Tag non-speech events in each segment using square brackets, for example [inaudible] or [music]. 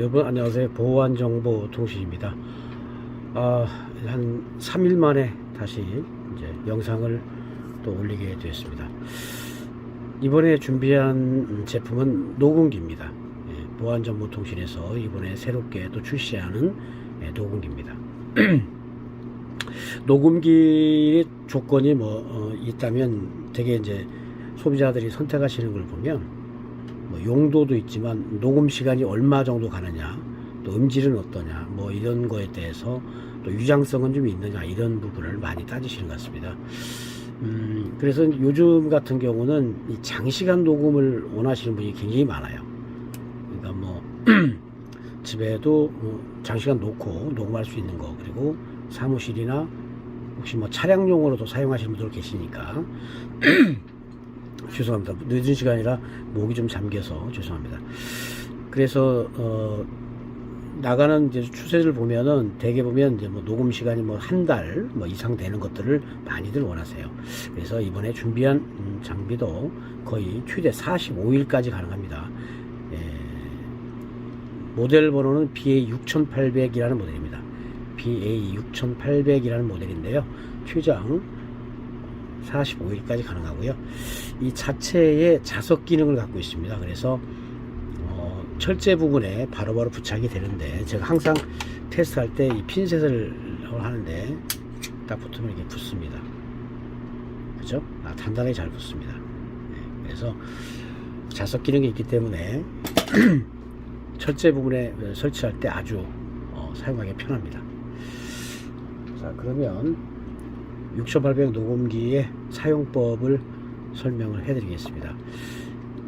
여러분 안녕하세요. 보안정보통신입니다. 아, 한 3일 만에 다시 이제 영상을 또 올리게 되었습니다. 이번에 준비한 제품은 녹음기입니다. 예, 보안정보통신에서 이번에 새롭게 또 출시하는 예, 녹음기입니다. 녹음기의 [clears throat] 조건이 뭐 어, 있다면 되게 이제 소비자들이 선택하시는 걸 보면 뭐 용도도 있지만 녹음 시간이 얼마 정도 가느냐 또 음질은 어떠냐 뭐 이런 거에 대해서 또 유장성은 좀 있느냐 이런 부분을 많이 따지시는 것 같습니다. 음, 그래서 요즘 같은 경우는 이 장시간 녹음을 원하시는 분이 굉장히 많아요. 그러니까 뭐 [clears throat] 집에도 뭐 장시간 놓고 녹음할 수 있는 거 그리고 사무실이나 혹시 뭐 차량용으로도 사용하시는 분들 계시니까 [clears throat] 죄송합니다. 늦은 시간이라 목이 좀 잠겨서 죄송합니다. 그래서 어 나가는 이제 추세를 보면은 대개 보면 이제 뭐 녹음 시간이 뭐 한 달 뭐 이상 되는 것들을 많이들 원하세요. 그래서 이번에 준비한 음, 장비도 거의 최대 45일까지 가능합니다. 예, 모델 번호는 BA 6800이라는 모델입니다. BA 6800이라는 모델인데요. 최장 45일까지 가능하고요. 이 자체에 자석 기능을 갖고 있습니다. 그래서 어, 철제 부분에 바로 바로 부착이 되는데 제가 항상 테스트할 때 이 핀셋을 하는데 딱 붙으면 이렇게 붙습니다. 그죠? 아, 단단하게 잘 붙습니다. 네, 그래서 자석 기능이 있기 때문에 [clears throat] 철제 부분에 설치할 때 아주 어, 사용하기 편합니다. 자 그러면 6800 녹음기의 사용법을 설명을 해드리겠습니다.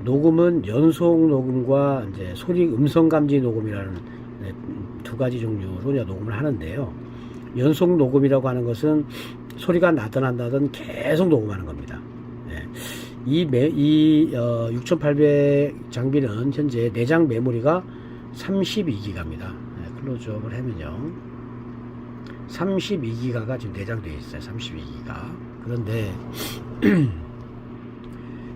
녹음은 연속 녹음과 이제 소리 음성 감지 녹음이라는 네, 두 가지 종류로 녹음을 하는데요. 연속 녹음이라고 하는 것은 소리가 나든 안 나든 계속 녹음하는 겁니다. 네. 이, 매, 이 어, 6800 장비는 현재 내장 메모리가 32기가입니다. 네, 클로즈업을 하면요. 32기가가 지금 내장되어 있어요. 32기가. 그런데 [clears throat]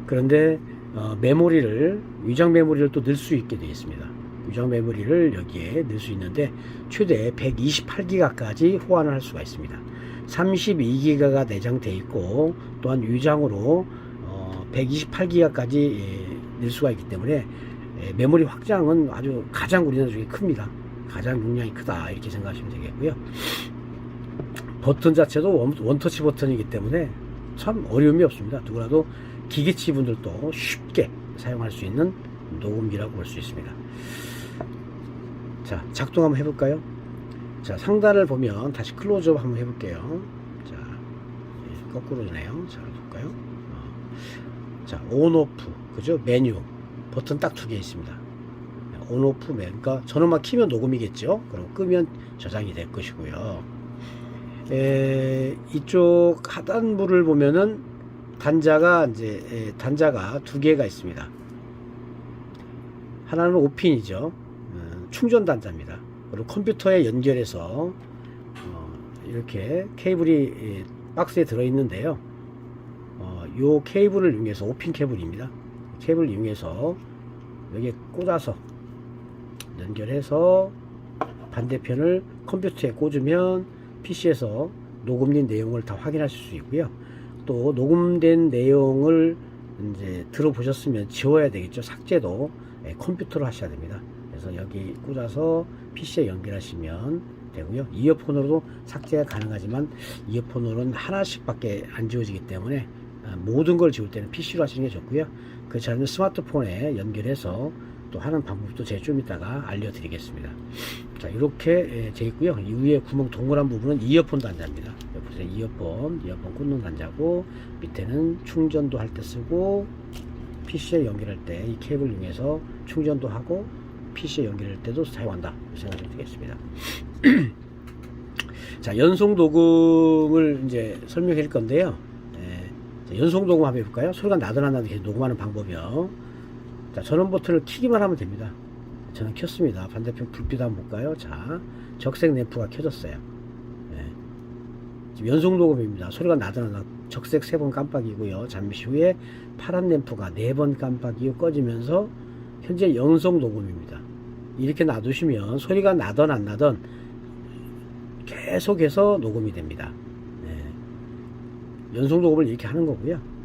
그런데 어, 메모리를 위장 메모리를 또 넣을 수 있게 되어 있습니다. 위장 메모리를 여기에 넣을 수 있는데 최대 128기가까지 호환을 할 수가 있습니다. 32기가가 내장되어 있고 또한 위장으로 어, 128기가까지 예, 넣을 수가 있기 때문에 예, 메모리 확장은 아주 가장 우리나라 중에 큽니다. 가장 용량이 크다 이렇게 생각하시면 되겠고요. 버튼 자체도 원, 원터치 버튼이기 때문에 참 어려움이 없습니다. 누구라도 기계치 분들도 쉽게 사용할 수 있는 녹음기라고 볼 수 있습니다. 자, 작동 한번 해볼까요? 자, 상단을 보면 다시 클로즈업 한번 해볼게요. 자, 예, 거꾸로네요. 자, 볼까요? 어. 자, 온, 오프, 그죠? 메뉴, 버튼 딱 두 개 있습니다. 온, 오프, 메 그러니까 전원만 키면 녹음이겠죠? 그럼 끄면 저장이 될 것이고요. 에, 이쪽 하단부를 보면은 단자가 이제 에, 단자가 두 개가 있습니다. 하나는 5핀이죠. 어, 충전 단자입니다. 그리고 컴퓨터에 연결해서 어, 이렇게 케이블이 에, 박스에 들어 있는데요. 어, 요 케이블을 이용해서 5핀 케이블입니다. 케이블을 이용해서 여기에 꽂아서 연결해서 반대편을 컴퓨터에 꽂으면 PC에서 녹음된 내용을 다 확인하실 수 있고요. 또 녹음된 내용을 이제 들어보셨으면 지워야 되겠죠. 삭제도 예, 컴퓨터로 하셔야 됩니다. 그래서 여기 꽂아서 PC에 연결하시면 되고요. 이어폰으로도 삭제가 가능하지만 이어폰으로는 하나씩밖에 안 지워지기 때문에 아, 모든 걸 지울 때는 PC로 하시는 게 좋고요. 그렇지 않으면 스마트폰에 연결해서 또 하는 방법도 제가 좀 이따가 알려드리겠습니다. 자 이렇게 돼 있고요. 이 위에 구멍 동그란 부분은 이어폰 단자입니다. 옆에 이어폰, 이어폰 꽂는 단자고 밑에는 충전도 할 때 쓰고 PC에 연결할 때 이 케이블 이용해서 충전도 하고 PC에 연결할 때도 사용한다 생각이 되겠습니다. [clears throat] 자 연속 녹음을 이제 설명해 줄 건데요. 예, 자, 연속 녹음 한번 해볼까요? 소리가 나든 안 나든 계속 녹음하는 방법이요. 자 전원 버튼을 키기만 하면 됩니다. 저는 켰습니다. 반대편 불빛 한번 볼까요? 자 적색 램프가 켜졌어요. 예. 지금 연속 녹음입니다. 소리가 나든 적색 세번 깜빡이고요. 잠시 후에 파란 램프가 네번 깜빡이고 꺼지면서 현재 연속 녹음입니다. 이렇게 놔두시면 소리가 나던 안 나던 계속해서 녹음이 됩니다. 네. 연속 녹음을 이렇게 하는 거고요.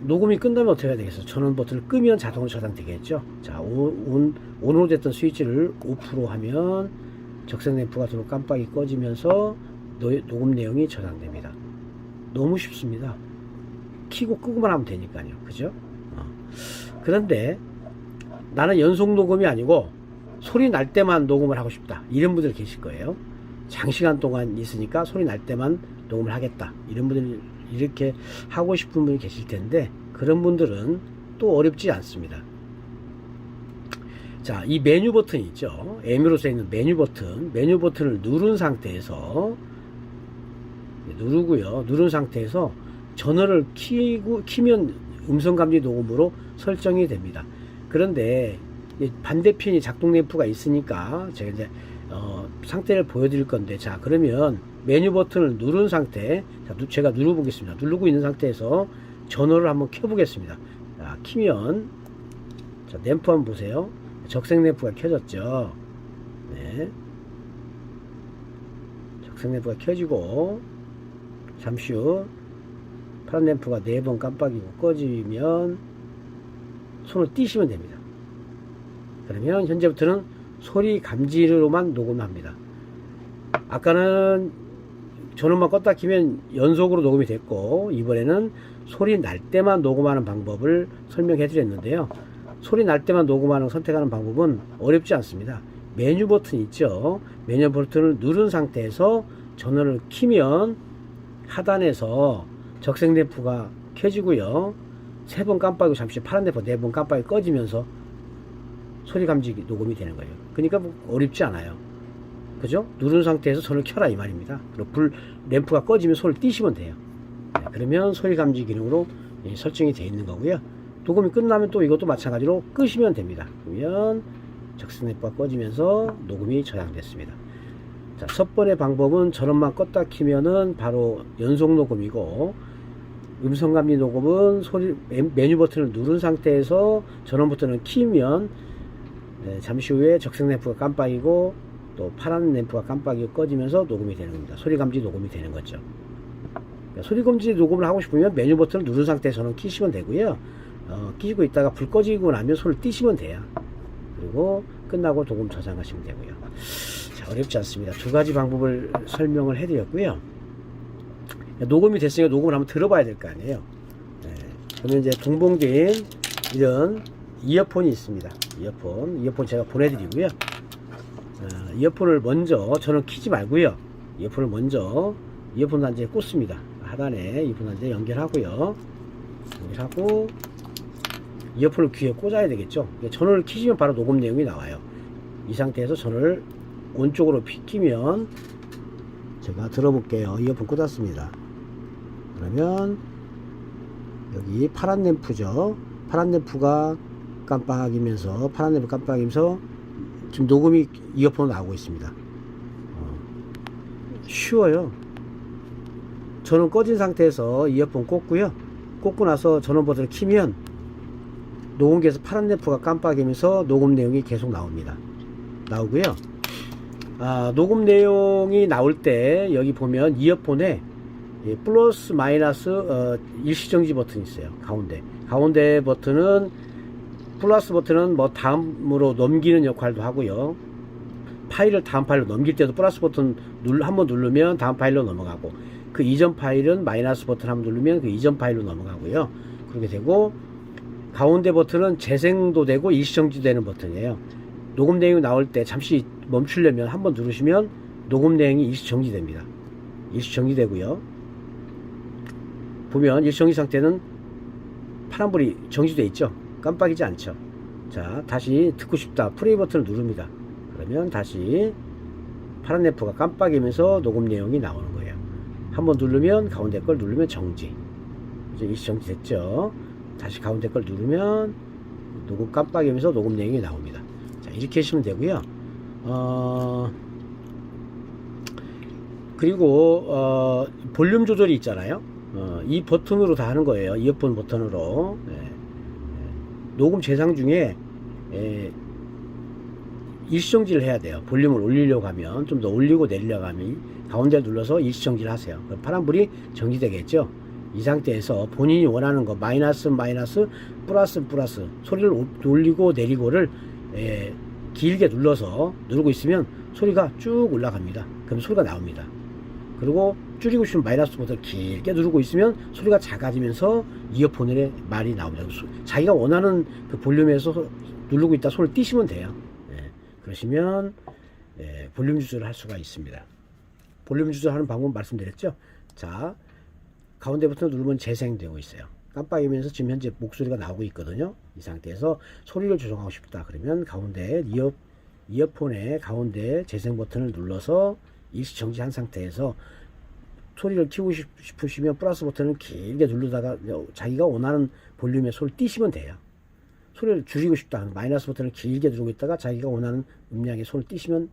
녹음이 끝나면 어떻게 해야 되겠어? 전원 버튼을 끄면 자동으로 저장되겠죠. 자, 온, 온 으로 됐던 스위치를 오프로 하면 적색 램프가 들어 깜빡이 꺼지면서 노- 녹음 내용이 저장됩니다. 너무 쉽습니다. 키고 끄고만 하면 되니까요. 그죠? 어. 그런데 나는 연속 녹음이 아니고 소리 날 때만 녹음을 하고 싶다. 이런 분들 계실 거예요. 장시간 동안 있으니까 소리 날 때만 녹음을 하겠다. 이런 분들 이렇게 하고 싶은 분이 계실 텐데 그런 분들은 또 어렵지 않습니다. 자, 이 메뉴 버튼 있죠. M으로 써 있는 메뉴 버튼. 메뉴 버튼을 누른 상태에서 누르고요. 누른 상태에서 전원을 키고 키면 음성 감지 녹음으로 설정이 됩니다. 그런데 이 반대편이 작동 램프가 있으니까 제가 이제 어, 상태를 보여드릴 건데 자 그러면 메뉴 버튼을 누른 상태 자, 누- 제가 눌러보겠습니다. 누르고 있는 상태에서 전원을 한번 켜보겠습니다. 자, 키면 자, 램프 한번 보세요. 적색 램프가 켜졌죠. 네. 적색 램프가 켜지고 잠시 후 파란 램프가 네번 깜빡이고 꺼지면 손을 띄시면 됩니다. 그러면 현재부터는 소리 감지로만 녹음합니다. 아까는 전원만 껐다 키면 연속으로 녹음이 됐고 이번에는 소리 날 때만 녹음하는 방법을 설명해 드렸는데요. 소리 날 때만 녹음하는 선택하는 방법은 어렵지 않습니다. 메뉴 버튼 있죠. 메뉴 버튼을 누른 상태에서 전원을 키면 하단에서 적색 램프가 켜지고요. 세 번 깜빡이고 잠시 파란 램프 네 번 깜빡이 꺼지면서 소리 감지 녹음이 되는 거예요. 그러니까 뭐 어렵지 않아요. 그죠? 누른 상태에서 손을 켜라 이 말입니다. 그리고 불 램프가 꺼지면 손을 띄시면 돼요. 네, 그러면 소리 감지 기능으로 예, 설정이 되어 있는 거고요. 녹음이 끝나면 또 이것도 마찬가지로 끄시면 됩니다. 그러면 적색 램프가 꺼지면서 녹음이 저장됐습니다. 자, 첫 번의 방법은 전원만 껐다 키면은 바로 연속 녹음이고 음성 감지 녹음은 소리 메- 메뉴 버튼을 누른 상태에서 전원 버튼을 키면 네, 잠시 후에 적색 램프가 깜빡이고 또 파란 램프가 깜빡이고 꺼지면서 녹음이 되는 겁니다. 소리 감지 녹음이 되는 거죠. 그러니까 소리 감지 녹음을 하고 싶으면 메뉴 버튼을 누른 상태에서는 키시면 되고요. 어, 끼고 있다가 불 꺼지고 나면 손을 띄시면 돼요. 그리고 끝나고 녹음 저장하시면 되고요. 자, 어렵지 않습니다. 두 가지 방법을 설명을 해드렸고요. 녹음이 됐으니까 녹음을 한번 들어봐야 될 거 아니에요. 네. 그러면 이제 동봉된 이런 이어폰이 있습니다. 이어폰, 이어폰 제가 보내드리고요. 어, 이어폰을 먼저 저는 키지 말고요. 이어폰을 먼저 이어폰 단지에 꽂습니다. 하단에 이어폰 단지에 연결하고요. 연결하고 이어폰을 귀에 꽂아야 되겠죠. 전원을 키시면 바로 녹음 내용이 나와요. 이 상태에서 전원을 온쪽으로 피- 키면 제가 들어볼게요. 이어폰 꽂았습니다. 그러면 여기 파란 램프죠. 파란 램프가 깜빡이면서 파란 램프 깜빡이면서 지금 녹음이 이어폰으로 나오고 있습니다. 어, 쉬워요. 전원 꺼진 상태에서 이어폰 꽂고요. 꽂고 나서 전원 버튼을 키면 녹음기에서 파란 램프가 깜빡이면서 녹음 내용이 계속 나옵니다. 나오고요. 아, 녹음 내용이 나올 때 여기 보면 이어폰에 이 플러스 마이너스 어, 일시정지 버튼이 있어요. 가운데. 가운데 버튼은 플러스 버튼은 뭐 다음으로 넘기는 역할도 하고요. 파일을 다음 파일로 넘길 때도 플러스 버튼 눌, 한번 누르면 다음 파일로 넘어가고 그 이전 파일은 마이너스 버튼 한번 누르면 그 이전 파일로 넘어가고요. 그렇게 되고 가운데 버튼은 재생도 되고 일시정지도 되는 버튼이에요. 녹음 내용이 나올 때 잠시 멈추려면 한번 누르시면 녹음 내용이 일시정지됩니다. 일시정지되고요. 보면 일시정지 상태는 파란불이 정지되어 있죠. 깜빡이지 않죠. 자, 다시 듣고 싶다. 플레이 버튼을 누릅니다. 그러면 다시 파란 램프가 깜빡이면서 녹음 내용이 나오는 거예요. 한번 누르면 가운데 걸 누르면 정지. 이제 일시 정지 됐죠. 다시 가운데 걸 누르면 녹음 깜빡이면서 녹음 내용이 나옵니다. 자, 이렇게 하시면 되고요. 어, 그리고 어, 볼륨 조절이 있잖아요. 어, 이 버튼으로 다 하는 거예요. 이어폰 버튼으로. 네. 네. 녹음 재상 중에 에, 일시정지를 해야 돼요. 볼륨을 올리려고 하면 좀 더 올리고 내리려고 하면 가운데를 눌러서 일시정지를 하세요. 파란불이 정지되겠죠. 이 상태에서 본인이 원하는 거 마이너스 마이너스 플러스 플러스 소리를 올- 올리고 내리고를 에, 길게 눌러서 누르고 있으면 소리가 쭉 올라갑니다. 그럼 소리가 나옵니다. 그리고 줄이고 싶으면 마이너스 버튼 길게 누르고 있으면 소리가 작아지면서 이어폰에 말이 나옵니다. 소- 자기가 원하는 그 볼륨에서 소- 누르고 있다 손을 띄시면 돼요. 예, 그러시면 예, 볼륨 조절을 할 수가 있습니다. 볼륨 조절하는 방법 말씀드렸죠. 자 가운데 버튼 누르면 재생되고 있어요. 깜빡이면서 지금 현재 목소리가 나오고 있거든요. 이 상태에서 소리를 조정하고 싶다 그러면 가운데 이어 이어폰의 가운데 재생 버튼을 눌러서 일시 정지한 상태에서 소리를 키우고 싶- 싶으시면 플러스 버튼을 길게 누르다가 자기가 원하는 볼륨의 소리를 띄시면 돼요. 소리를 줄이고 싶다 하면 마이너스 버튼을 길게 누르고 있다가 자기가 원하는 음량의 손을 띄시면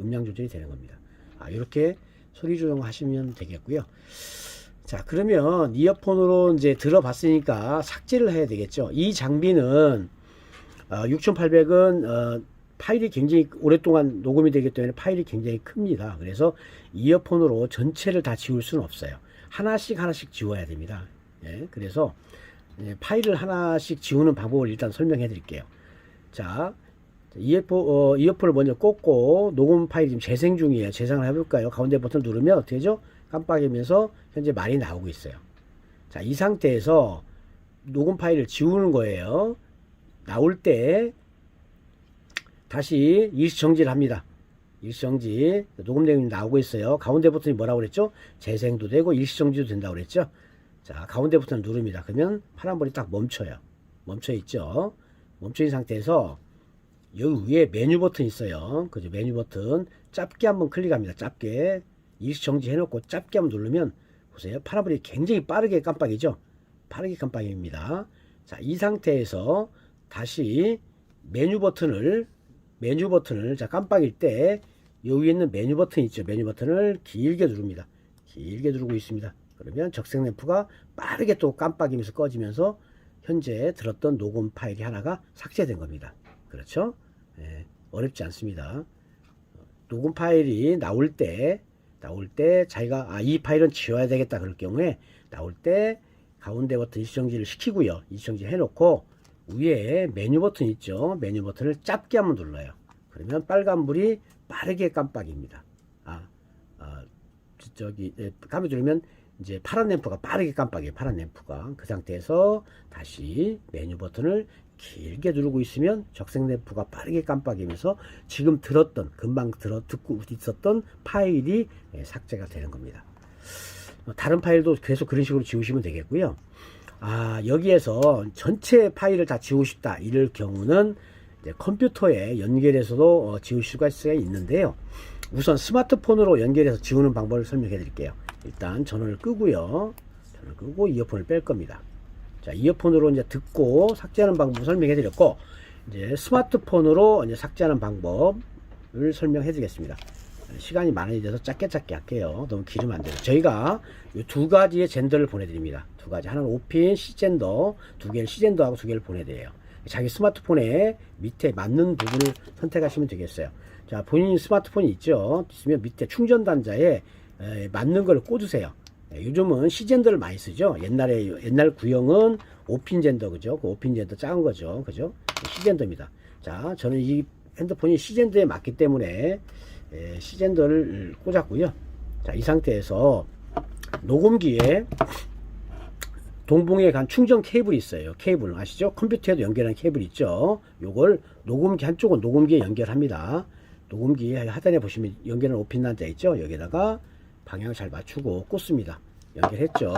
음량 조절이 되는 겁니다. 아, 이렇게 소리 조정하시면 되겠고요. 자, 그러면 이어폰으로 이제 들어봤으니까 삭제를 해야 되겠죠. 이 장비는 어, 6800은 어, 파일이 굉장히 오랫동안 녹음이 되기 때문에 파일이 굉장히 큽니다. 그래서 이어폰으로 전체를 다 지울 수는 없어요. 하나씩 하나씩 지워야 됩니다. 예, 그래서 예, 파일을 하나씩 지우는 방법을 일단 설명해 드릴게요. 자, 이어폰, 어, 이어폰을 먼저 꽂고 녹음 파일이 지금 재생 중이에요. 재생을 해볼까요? 가운데 버튼 누르면 어떻게 되죠? 깜빡이면서 현재 말이 나오고 있어요. 자, 이 상태에서 녹음 파일을 지우는 거예요. 나올 때 다시 일시정지를 합니다. 일시정지 녹음 내용이 나오고 있어요. 가운데 버튼이 뭐라고 그랬죠? 재생도 되고 일시정지도 된다고 그랬죠? 자 가운데 버튼을 누릅니다. 그러면 파란불이 딱 멈춰요. 멈춰 있죠? 멈춰 있는 상태에서 여기 위에 메뉴 버튼 있어요. 그죠? 메뉴 버튼 짧게 한번 클릭합니다. 짧게 일시정지 해놓고 짧게 한번 누르면 보세요. 파란불이 굉장히 빠르게 깜빡이죠? 빠르게 깜빡입니다. 자, 이 상태에서 다시 메뉴 버튼을 메뉴 버튼을 자 깜빡일 때 여기 있는 메뉴 버튼 있죠? 메뉴 버튼을 길게 누릅니다. 길게 누르고 있습니다. 그러면 적색 램프가 빠르게 또 깜빡이면서 꺼지면서 현재 들었던 녹음 파일이 하나가 삭제된 겁니다. 그렇죠? 예, 어렵지 않습니다. 녹음 파일이 나올 때 나올 때 자기가 아 이 파일은 지워야 되겠다 그럴 경우에 나올 때 가운데 버튼 일시정지를 시키고요. 일시정지 해놓고 위에 메뉴 버튼 있죠. 메뉴 버튼을 짧게 한번 눌러요. 그러면 빨간불이 빠르게 깜빡입니다. 아, 아 저기 예, 깜빡 누르면 이제 파란 램프가 빠르게 깜빡이에요. 파란 램프가 그 상태에서 다시 메뉴 버튼을 길게 누르고 있으면 적색 램프가 빠르게 깜빡이면서 지금 들었던 금방 들어 듣고 있었던 파일이 예, 삭제가 되는 겁니다. 어, 다른 파일도 계속 그런 식으로 지우시면 되겠고요. 아, 여기에서 전체 파일을 다 지우고 싶다. 이럴 경우는 컴퓨터에 연결해서도 어, 지울 수가 있는데요. 우선 스마트폰으로 연결해서 지우는 방법을 설명해 드릴게요. 일단 전원을 끄고요. 전원을 끄고 이어폰을 뺄 겁니다. 자, 이어폰으로 이제 듣고 삭제하는 방법을 설명해 드렸고, 이제 스마트폰으로 이제 삭제하는 방법을 설명해 드리겠습니다. 시간이 많이 돼서 짧게 짧게 할게요. 너무 길으면 안 돼요. 저희가 이 두 가지의 젠더를 보내드립니다. 두 가지. 하나는 오핀 C젠더, 두 개를 C젠더하고 두 개를 보내드려요. 자기 스마트폰에 밑에 맞는 부분을 선택하시면 되겠어요. 자, 본인 스마트폰이 있죠. 있으면 밑에 충전 단자에 에, 맞는 걸 꽂으세요. 예, 요즘은 C젠더를 많이 쓰죠. 옛날에, 옛날 구형은 오핀 젠더, 그죠? 그 오핀 젠더 작은 거죠. 그죠? C젠더입니다. 자, 저는 이 핸드폰이 C젠더에 맞기 때문에 예, C젠더를 꽂았고요. 자, 이 상태에서 녹음기에 동봉에 간 충전 케이블이 있어요. 케이블 아시죠? 컴퓨터에도 연결하는 케이블 있죠. 요걸 녹음기 한쪽은 녹음기에 연결합니다. 녹음기 하단에 보시면 연결한 오핀 단자 있죠. 여기다가 방향을 잘 맞추고 꽂습니다. 연결했죠.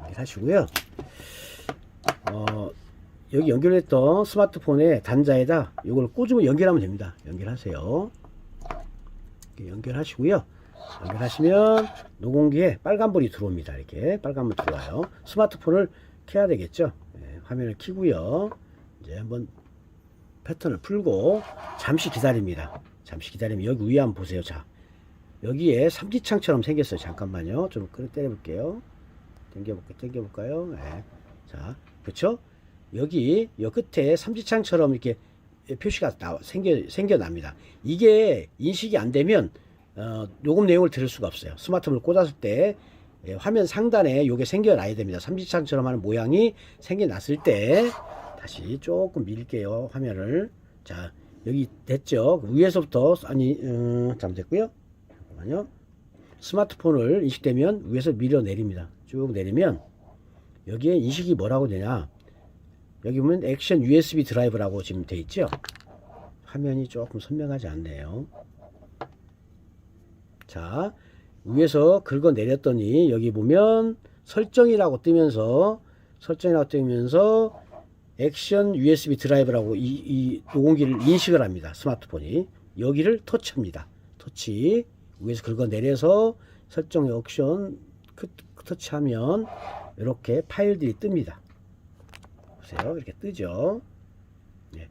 연결하시고요. 어, 여기 연결했던 스마트폰의 단자에다 이걸 꽂으면 연결하면 됩니다. 연결하세요. 연결하시고요. 연결하시면 녹음기에 빨간불이 들어옵니다. 이렇게 빨간불 들어와요. 스마트폰을 켜야 되겠죠. 네, 화면을 켜고요. 이제 한번 패턴을 풀고 잠시 기다립니다. 잠시 기다리면 여기 위에 한번 보세요. 자, 여기에 삼지창처럼 생겼어요. 잠깐만요. 좀 끌어 때려볼게요. 당겨볼까요? 당겨볼까요? 네. 자, 그쵸? 여기 여 끝에 삼지창처럼 이렇게 표시가 나, 생겨, 생겨납니다. 이게 인식이 안 되면 어, 녹음 내용을 들을 수가 없어요. 스마트폰을 꽂았을 때 예, 화면 상단에 이게 생겨나야 됩니다. 삼지창처럼 하는 모양이 생겨났을 때 다시 조금 밀게요. 화면을. 자, 여기 됐죠? 위에서부터 아니 음, 잘못됐고요. 잠깐만요. 스마트폰을 인식되면 위에서 밀어 내립니다. 쭉 내리면 여기에 인식이 뭐라고 되냐? 여기 보면 액션 USB 드라이브라고 지금 돼 있죠? 화면이 조금 선명하지 않네요. 자, 위에서 긁어 내렸더니 여기 보면 설정이라고 뜨면서 설정이라고 뜨면서 액션 USB 드라이브라고 이, 이 녹음기를 인식을 합니다. 스마트폰이. 여기를 터치합니다. 터치. 위에서 긁어 내려서 설정 옵션 크- 터치하면 이렇게 파일들이 뜹니다. 보세요. 이렇게 뜨죠. 예,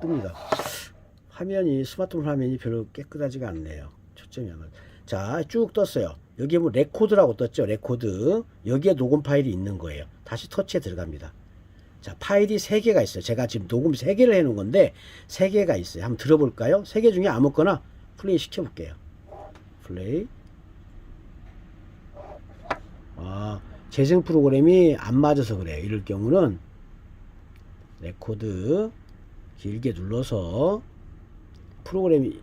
뜹니다. 화면이 스마트폰 화면이 별로 깨끗하지가 않네요. 초점이 안 맞. 자, 쭉 떴어요. 여기에 뭐 레코드라고 떴죠. 레코드. 여기에 녹음 파일이 있는 거예요. 다시 터치에 들어갑니다. 자, 파일이 세 개가 있어요. 제가 지금 녹음 세 개를 해 놓은 건데 세 개가 있어요. 한번 들어볼까요? 세개 중에 아무거나 플레이 시켜 볼게요. 플레이. 아, 재생 프로그램이 안 맞아서 그래요. 이럴 경우는 레코드 길게 눌러서 프로그램이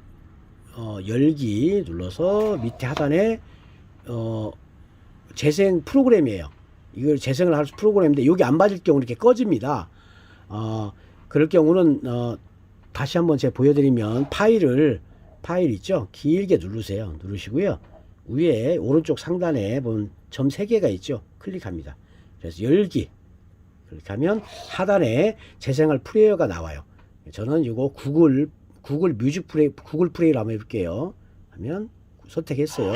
어, 열기 눌러서 밑에 하단에 어, 재생 프로그램이에요. 이걸 재생을 할 프로그램인데 여기 안 맞을 경우 이렇게 꺼집니다. 어, 그럴 경우는 어, 다시 한번 제가 보여드리면 파일을 파일 있죠? 길게 누르세요. 누르시고요. 위에 오른쪽 상단에 보면 점 3개가 있죠? 클릭합니다. 그래서 열기 클릭하면 하단에 재생할 플레이어가 나와요. 저는 이거 구글 구글 뮤직 플레이 구글 플레이를 한번 해볼게요. 하면 선택했어요.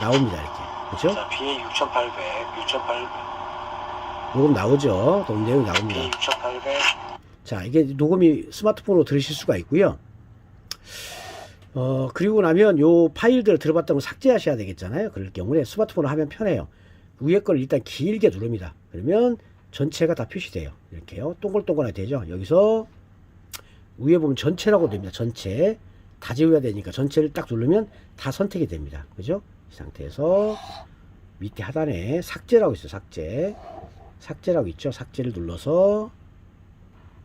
나옵니다 이렇게 그죠? 자, BA 6800, 6800, 녹음 나오죠. 녹음 내용 나옵니다. BA 6800, 자, 이게 녹음이 스마트폰으로 들으실 수가 있고요. 어, 그리고 나면 요 파일들을 들어봤다고 삭제하셔야 되겠잖아요. 그럴 경우에 스마트폰으로 하면 편해요. 위에 걸 일단 길게 누릅니다. 그러면 전체가 다 표시돼요. 이렇게요. 동글동글하게 되죠. 여기서 위에 보면 전체라고 됩니다. 전체. 다 지워야 되니까 전체를 딱 누르면 다 선택이 됩니다. 그죠? 이 상태에서 밑에 하단에 삭제라고 있어요. 삭제. 삭제라고 있죠. 삭제를 눌러서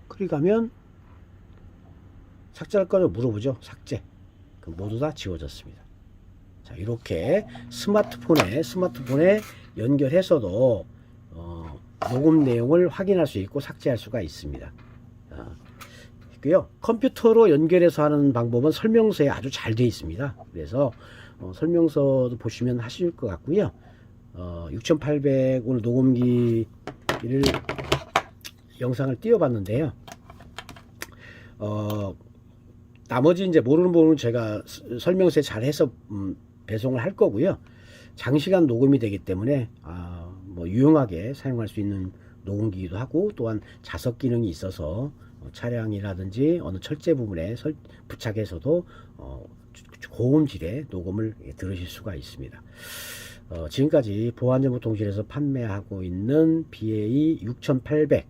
클릭하면 삭제할 거냐 물어보죠. 삭제. 그럼 모두 다 지워졌습니다. 자, 이렇게 스마트폰에 스마트폰에 연결해서도 어, 녹음 내용을 확인할 수 있고 삭제할 수가 있습니다. 자, 있고요. 컴퓨터로 연결해서 하는 방법은 설명서에 아주 잘 되어 있습니다. 그래서 어, 설명서도 보시면 하실 것 같고요. 어, 6800 오늘 녹음기를 영상을 띄워봤는데요. 어, 나머지 이제 모르는 부분은 제가 스- 설명서에 잘 해서 음, 배송을 할 거고요. 장시간 녹음이 되기 때문에 아, 뭐 유용하게 사용할 수 있는 녹음기기도 하고 또한 자석 기능이 있어서 어, 차량이라든지 어느 철제 부분에 설, 부착해서도 어, 주- 고음질의 녹음을 예, 들으실 수가 있습니다. 어, 지금까지 보안정보통신에서 판매하고 있는 BA 6800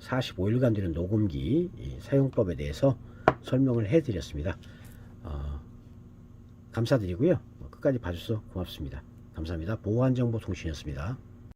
45일간 되는 녹음기 이 사용법에 대해서 설명을 해드렸습니다. 어, 감사드리고요. 끝까지 봐주셔서 고맙습니다. 감사합니다. 보안정보통신이었습니다.